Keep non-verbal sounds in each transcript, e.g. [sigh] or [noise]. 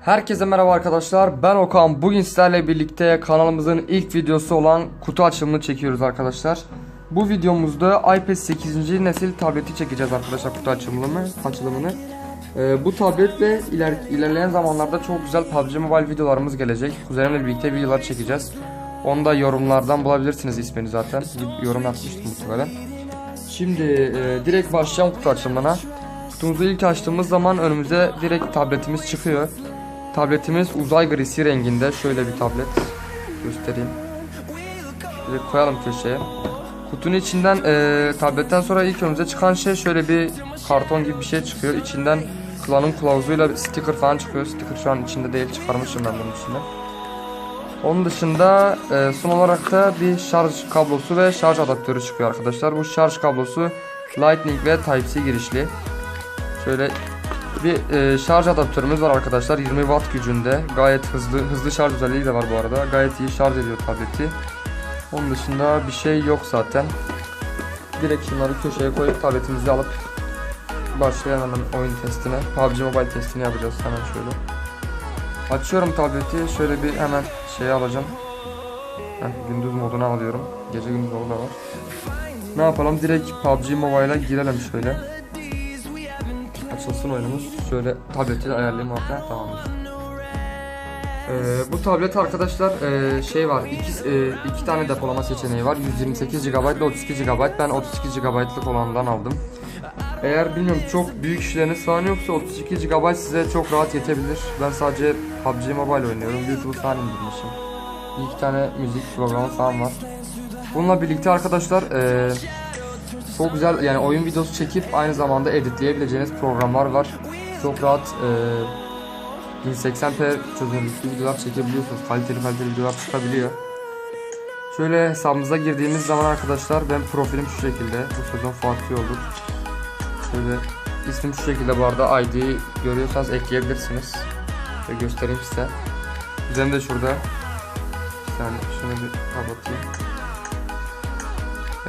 Herkese merhaba arkadaşlar. Ben Okan. Bugün sizlerle birlikte kanalımızın ilk videosu olan kutu açılımını çekiyoruz arkadaşlar. Bu videomuzda iPad 8. nesil tableti çekeceğiz arkadaşlar kutu açılımını. açılımını. Ee, bu tabletle iler, ilerleyen zamanlarda çok güzel PUBG Mobile videolarımız gelecek. Kuzenimle birlikte videolar çekeceğiz. Onu da yorumlardan bulabilirsiniz ismini zaten. Yorum yapmıştım muhtemelen. Şimdi e, direkt başlayalım kutu açılımına. Kutumuzu ilk açtığımız zaman önümüze direkt tabletimiz çıkıyor. Tabletimiz uzay grisi renginde. Şöyle bir tablet göstereyim. Direkt koyalım köşeye. Kutunun içinden e, tabletten sonra ilk önümüze çıkan şey şöyle bir karton gibi bir şey çıkıyor. İçinden klanın kılavuzuyla bir sticker falan çıkıyor. Sticker şu an içinde değil çıkarmışım ben bunun içinden. Onun dışında e, son olarak da bir şarj kablosu ve şarj adaptörü çıkıyor arkadaşlar. Bu şarj kablosu Lightning ve Type-C girişli. Şöyle bir e, şarj adaptörümüz var arkadaşlar 20 watt gücünde. Gayet hızlı hızlı şarj özelliği de var bu arada. Gayet iyi şarj ediyor tableti. Onun dışında bir şey yok zaten. Direkt şunları köşeye koyup tabletimizi alıp başlayalım hemen oyun testine. PUBG Mobile testini yapacağız hemen şöyle. Açıyorum tableti. Şöyle bir hemen şeyi alacağım. Heh, gündüz moduna alıyorum. Gece gündüz modu da var. Ne yapalım? Direkt PUBG Mobile'a girelim şöyle. Açılsın oyunumuz. Şöyle tableti de ayarlayayım orada. Tamamdır. Ee, bu tablet arkadaşlar e, şey var. İki, e, iki tane depolama seçeneği var. 128 GB ile 32 GB ben 32 GB'lık olandan aldım. Eğer bilmiyorum çok büyük işleriniz falan yoksa 32 GB size çok rahat yetebilir. Ben sadece PUBG Mobile oynuyorum. YouTube falan indirmişim. İki tane müzik programı falan var. Bununla birlikte arkadaşlar e, çok güzel yani oyun videosu çekip aynı zamanda editleyebileceğiniz programlar var çok rahat e, 1080p çözünürlüklü videolar çekebiliyorsunuz. Kaliteli kaliteli videolar çıkabiliyor. Şöyle hesabımıza girdiğimiz zaman arkadaşlar ben profilim şu şekilde. Bu sezon Fatih olur. Şöyle ismim şu şekilde bu arada ID'yi görüyorsanız ekleyebilirsiniz. Ve göstereyim size. Üzerinde de şurada. Yani şunu bir kapatayım.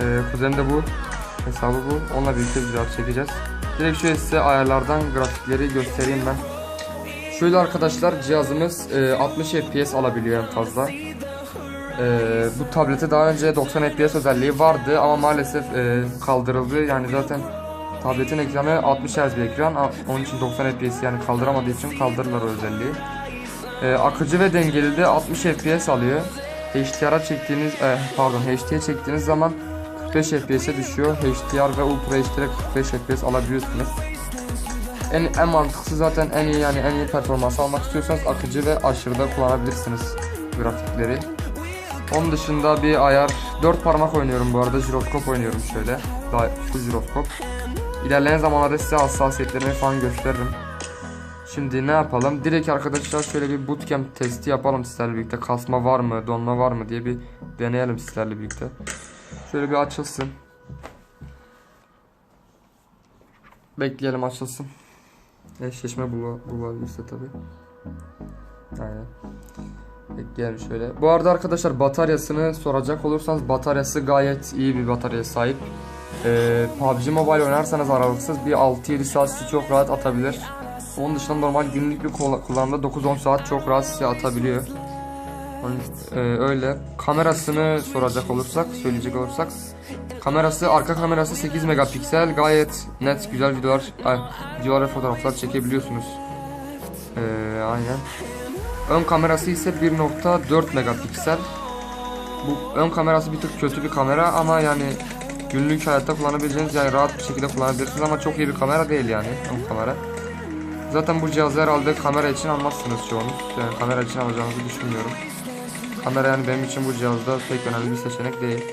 Ee, kuzenim de bu. Hesabı bu. Onunla birlikte videolar çekeceğiz. Direkt şöyle size ayarlardan grafikleri göstereyim ben. Şöyle arkadaşlar cihazımız e, 60 FPS alabiliyor en fazla. E, bu tablete daha önce 90 FPS özelliği vardı ama maalesef e, kaldırıldı. Yani zaten tabletin ekranı 60 Hz bir ekran. Onun için 90 FPS yani kaldıramadığı için kaldırırlar o özelliği. E, akıcı ve dengeli de 60 FPS alıyor. HDR'a çektiğiniz e, pardon HD'ye çektiğiniz zaman 45 FPS'e düşüyor. HDR ve Ultra HD'de 45 FPS alabiliyorsunuz. En, en mantıklısı zaten en iyi yani en iyi performans almak istiyorsanız akıcı ve aşırıda kullanabilirsiniz grafikleri. Onun dışında bir ayar 4 parmak oynuyorum bu arada jiroskop oynuyorum şöyle. Daha full jiroskop. İlerleyen zamanlarda size hassasiyetlerimi falan gösteririm. Şimdi ne yapalım? Direkt arkadaşlar şöyle bir bootcamp testi yapalım sizlerle birlikte. Kasma var mı, donma var mı diye bir deneyelim sizlerle birlikte. Şöyle bir açılsın. Bekleyelim açılsın. Eşleşme bula, bulabilirse tabi. Aynen. Bekleyelim şöyle. Bu arada arkadaşlar bataryasını soracak olursanız bataryası gayet iyi bir bataryaya sahip. Ee, PUBG Mobile oynarsanız aralıksız bir 6-7 saat çok rahat atabilir. Onun dışında normal günlük bir kullanımda 9-10 saat çok rahat sizi atabiliyor. Onun- Ee, öyle. Kamerasını soracak olursak, söyleyecek olursak Kamerası, arka kamerası 8 megapiksel. Gayet net, güzel videolar, ay, videolar ve fotoğraflar çekebiliyorsunuz. Ee, aynen. Ön kamerası ise 1.4 megapiksel. Bu ön kamerası bir tık kötü bir kamera ama yani günlük hayatta kullanabileceğiniz yani rahat bir şekilde kullanabilirsiniz ama çok iyi bir kamera değil yani ön kamera. Zaten bu cihazı herhalde kamera için almazsınız çoğunuz. Yani kamera için alacağınızı düşünmüyorum. Kamera yani benim için bu cihazda pek önemli bir seçenek değil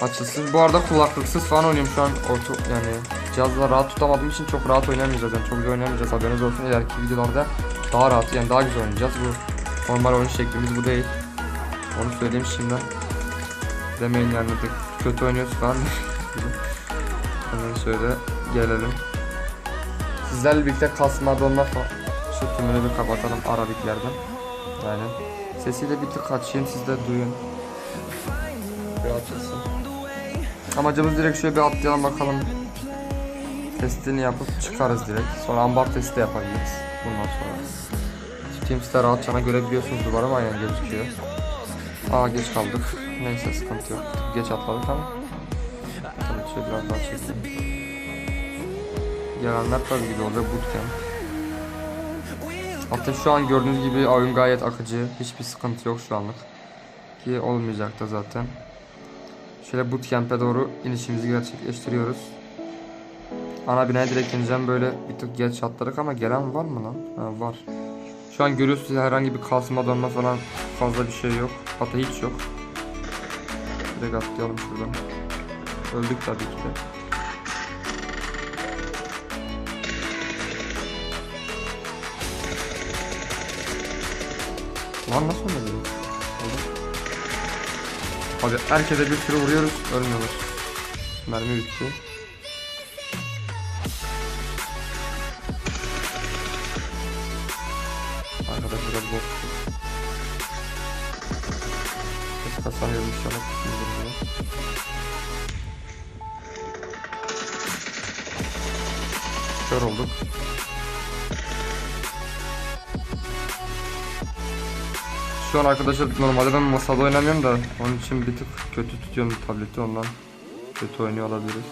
açılsın. Bu arada kulaklıksız falan oynuyorum şu an. Orta, yani cihazla rahat tutamadığım için çok rahat oynayamayacağız. Yani çok güzel oynayamayacağız. Haberiniz olsun. İleriki videolarda daha rahat yani daha güzel oynayacağız. Bu normal oyun şeklimiz bu değil. Onu söyleyeyim şimdiden. Demeyin yani kötü oynuyoruz falan. [laughs] Hemen şöyle gelelim. Sizlerle birlikte kasma donma falan. Şu tümünü bir kapatalım arabiklerden. Yani sesiyle bir tık açayım siz de duyun. Açılsın. Amacımız direkt şöyle bir atlayalım bakalım. Testini yapıp çıkarız direkt. Sonra ambar testi de yapabiliriz. Bundan sonra. Teams'te rahatçana görebiliyorsunuz duvarım aynen gözüküyor. Aa geç kaldık. Neyse sıkıntı yok. Geç atladık ama. Tabii şöyle biraz daha çekeyim. Gelenler tabii ki de olacak bootcamp. Hatta şu an gördüğünüz gibi oyun gayet akıcı. Hiçbir sıkıntı yok şu anlık. Ki olmayacak da zaten. Şöyle bootcamp'e doğru inişimizi gerçekleştiriyoruz. Ana binaya direkt ineceğim böyle bir tık geç atladık ama gelen var mı lan? Ha, var. Şu an görüyorsunuz herhangi bir kasma donma falan fazla bir şey yok. Hatta hiç yok. Direkt atlayalım şuradan. Öldük tabii ki de. Lan nasıl? Oldu. Hadi herkese bir sürü vuruyoruz. Ölmüyorlar. Mermi bitti. Arkadaş biraz bok. Ses kasamıyorum inşallah. tutmuyordur bunu. Kör olduk. Şu an arkadaşlar normalde ben masada oynamıyorum da onun için bir tık kötü tutuyorum tableti ondan kötü oynuyor olabiliriz.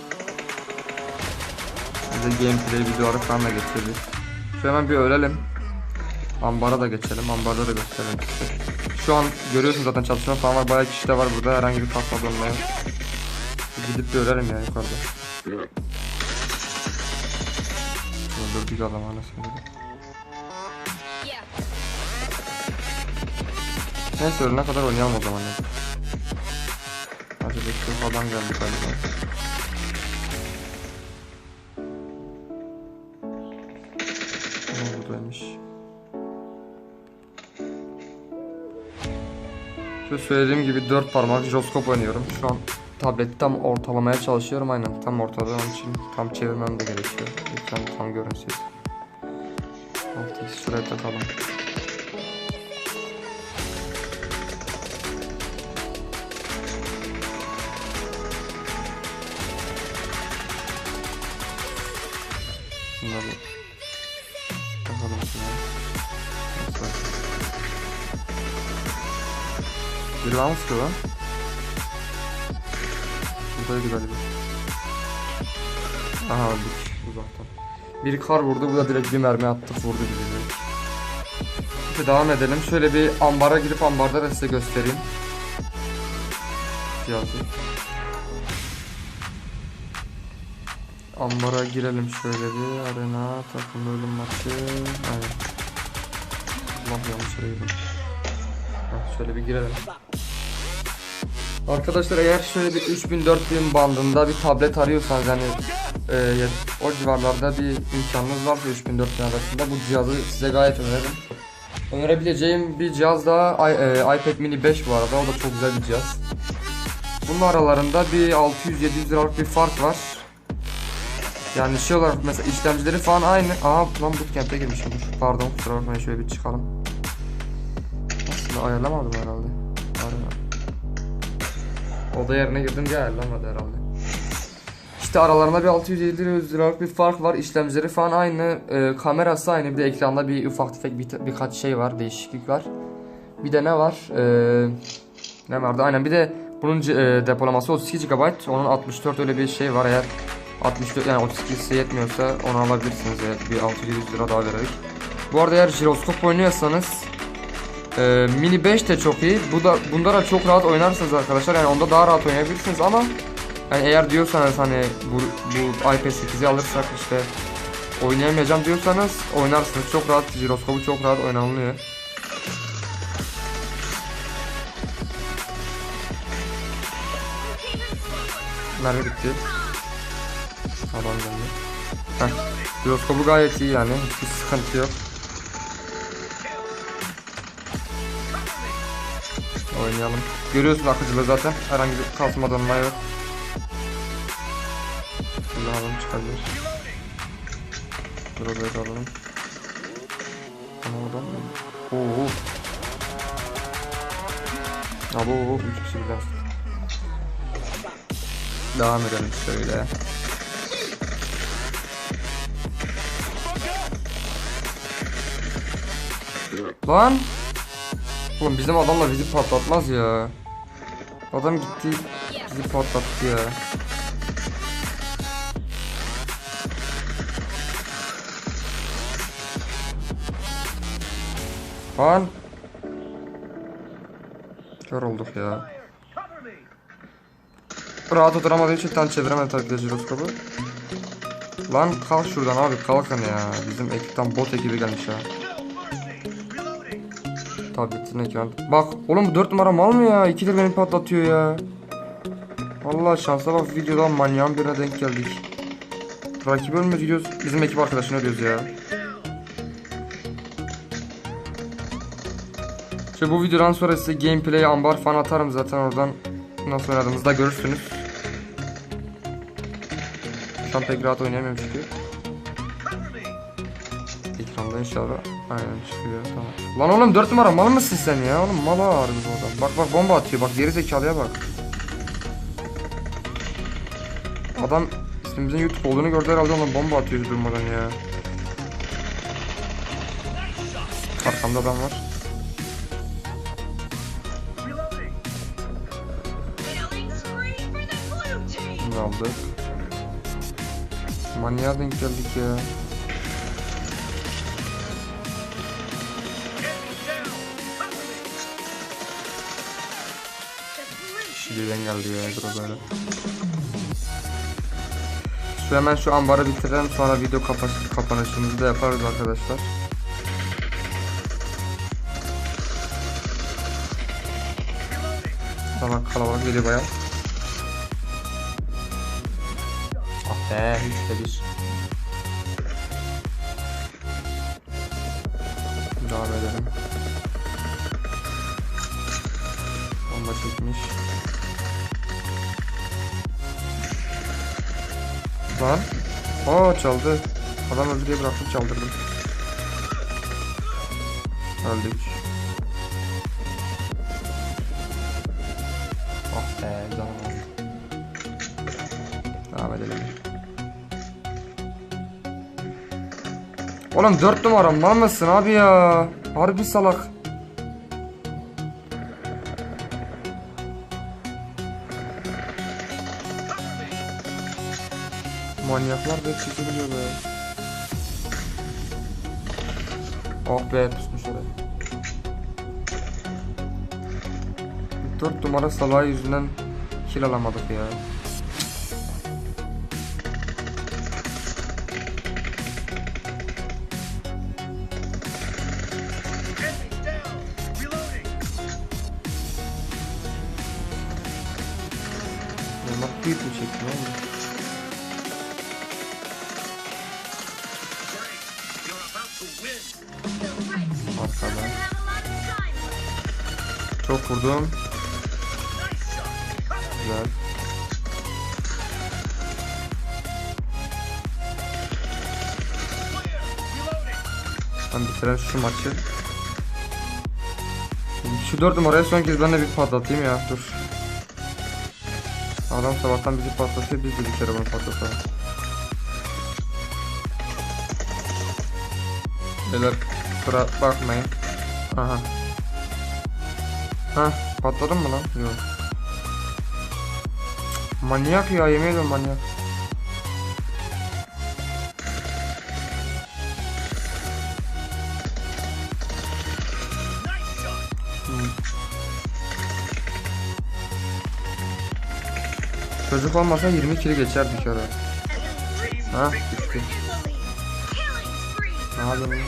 Bize gameplay videoları falan da getiririz. Şu hemen bir ölelim. Ambara da geçelim. Ambarda da gösterelim. Şu an görüyorsunuz zaten çatışma falan var. Bayağı kişi de var burada. Herhangi bir kasma durumda Gidip bir ölelim ya yukarıda. Öldürdük adamı anasını. Neyse ölene kadar oynayalım o zaman ya. Hadi bekliyor falan geldi galiba. Ne buradaymış. Şu söylediğim gibi dört parmak jiroskop oynuyorum. Şu an tableti tam ortalamaya çalışıyorum aynen tam ortada onun için tam çevirmem de gerekiyor. Lütfen tam görünsün. 6 şuraya takalım. Bunları bakalım şuna. Var mı sıkıyor lan? Buradaydı galiba. Aha öldük uzaktan. Bir kar vurdu bu da direkt bir mermi attık vurdu bizi. Neyse devam edelim. Şöyle bir ambara girip ambarda da size göstereyim. Cihazı. Ambara girelim şöyle bir. Arena takım bölüm maçı aynen. Allah yanlış yere şöyle bir girelim. Arkadaşlar eğer şöyle bir 3000-4000 bandında bir tablet arıyorsanız yani e, o civarlarda bir imkanınız varsa 3000-4000 arasında bu cihazı size gayet öneririm. Önerebileceğim bir cihaz daha i- e, iPad mini 5 bu arada. O da çok güzel bir cihaz. Bunun aralarında bir 600-700 liralık bir fark var yani şey olarak mesela işlemcileri falan aynı. Aa lan bootcamp'e girmişim. Pardon kusura bakmayın şöyle bir çıkalım. Aslında ayarlamadım herhalde. Ayarlamadım. Oda yerine girdim diye ayarlamadı herhalde. İşte aralarında bir 650 liralık bir fark var. İşlemcileri falan aynı. Ee, kamerası aynı. Bir de ekranda bir ufak tefek bir, birkaç şey var. Değişiklik var. Bir de ne var? Ee, ne vardı? Aynen bir de bunun e, depolaması 32 GB. Onun 64 öyle bir şey var eğer 64 yani 32 size yetmiyorsa onu alabilirsiniz evet, bir 600 lira daha vererek. Bu arada eğer jiroskop oynuyorsanız e, mini 5 de çok iyi. Bu da bunda da çok rahat oynarsınız arkadaşlar. Yani onda daha rahat oynayabilirsiniz ama yani eğer diyorsanız hani bu, bu iPad 8'i alırsak işte oynayamayacağım diyorsanız oynarsınız. Çok rahat jiroskopu çok rahat oynanılıyor. Mermi bitti. Adam geldi. Heh. Jiroskopu gayet iyi yani. Hiçbir sıkıntı yok. Oynayalım. Görüyorsun akıcılığı zaten. Herhangi bir kasma donma yok. Şimdi alalım çıkabilir. Burada alalım. Ama oradan mı? Oo. Abo 3 kişi birden. Devam edelim şöyle. Lan. Oğlum bizim adamla bizi patlatmaz ya. Adam gitti bizi patlattı ya. Lan. Kör olduk ya. Rahat oturamadığım için tam çeviremedim tabii de jiroskopu. Lan kalk şuradan abi kalkın ya. Bizim ekipten bot ekibi gelmiş ya. Bitin ekran. Bak oğlum bu 4 numara mal mı ya? İkidir beni patlatıyor ya. Vallahi şansa bak videodan manyağın birine denk geldik. Rakibi ölmüyor gidiyoruz. Bizim ekip arkadaşını ölüyoruz ya. İşte bu videodan sonra size gameplay, ambar falan atarım zaten oradan nasıl oynadığımızı da görürsünüz. Şu an pek rahat oynayamıyorum çünkü. Ekranda inşallah. Aynen çıkıyor tamam. Lan oğlum 4 numara mal mısın sen ya? Oğlum mal ağrı bu adam. Bak bak bomba atıyor bak geri zekalıya bak. Adam ismimizin YouTube olduğunu gördü herhalde ona bomba atıyor durmadan ya. Arkamda adam var. Bunu aldık. Manyağa denk geldik ya. Şili'den geldi ya biraz öyle. Şu hemen şu ambarı bitirelim sonra video kapas- kapanışımızı da yaparız arkadaşlar. Tamam kalabalık geliyor bayağı. Ah be üçte bir. Devam edelim. Bomba çekmiş. Lan. Aa çaldı. Adam öldü diye bıraktım çaldırdım. Öldük. Ah be canım oldu. Devam edelim. Oğlum 4 numara mal mısın abi ya? Harbi salak. Manyaklar da çekebiliyor be. Oh be pusmuş oraya. 4 numara salağı yüzünden kill alamadık ya. Bunlar bir çekti oğlum. the vurdum. Güzel. Ben bitirelim şu maçı. Şu dört numaraya son kez ben de bir patlatayım ya dur. Adam sabahtan bizi patlatıyor biz de bir kere bunu patlatalım. Beyler kusura bakmayın. Aha. Ha patladın mı lan? Yok. Manyak ya yemin ediyorum manyak. Hmm. Çocuk olmasa 20 kilo geçerdik oraya. Ha bitti. Ne team.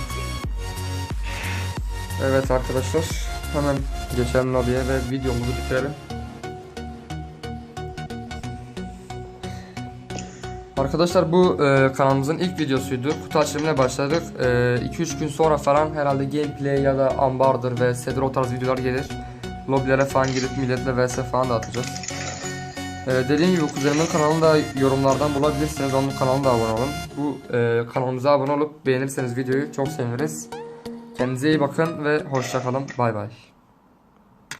Evet arkadaşlar hemen geçelim lobiye ve videomuzu bitirelim. Arkadaşlar bu e, kanalımızın ilk videosuydu. Kutu açılımına başladık. 2-3 gün sonra falan herhalde gameplay ya da ambardır ve sedir o tarz videolar gelir. Lobilere falan girip milletle vs falan da atacağız. E, dediğim gibi kuzenimin kanalını da yorumlardan bulabilirsiniz. Onun kanalına da abone olun. Bu e, kanalımıza abone olup beğenirseniz videoyu çok seviniriz. Kendinize iyi bakın ve hoşça kalın. Bay bay.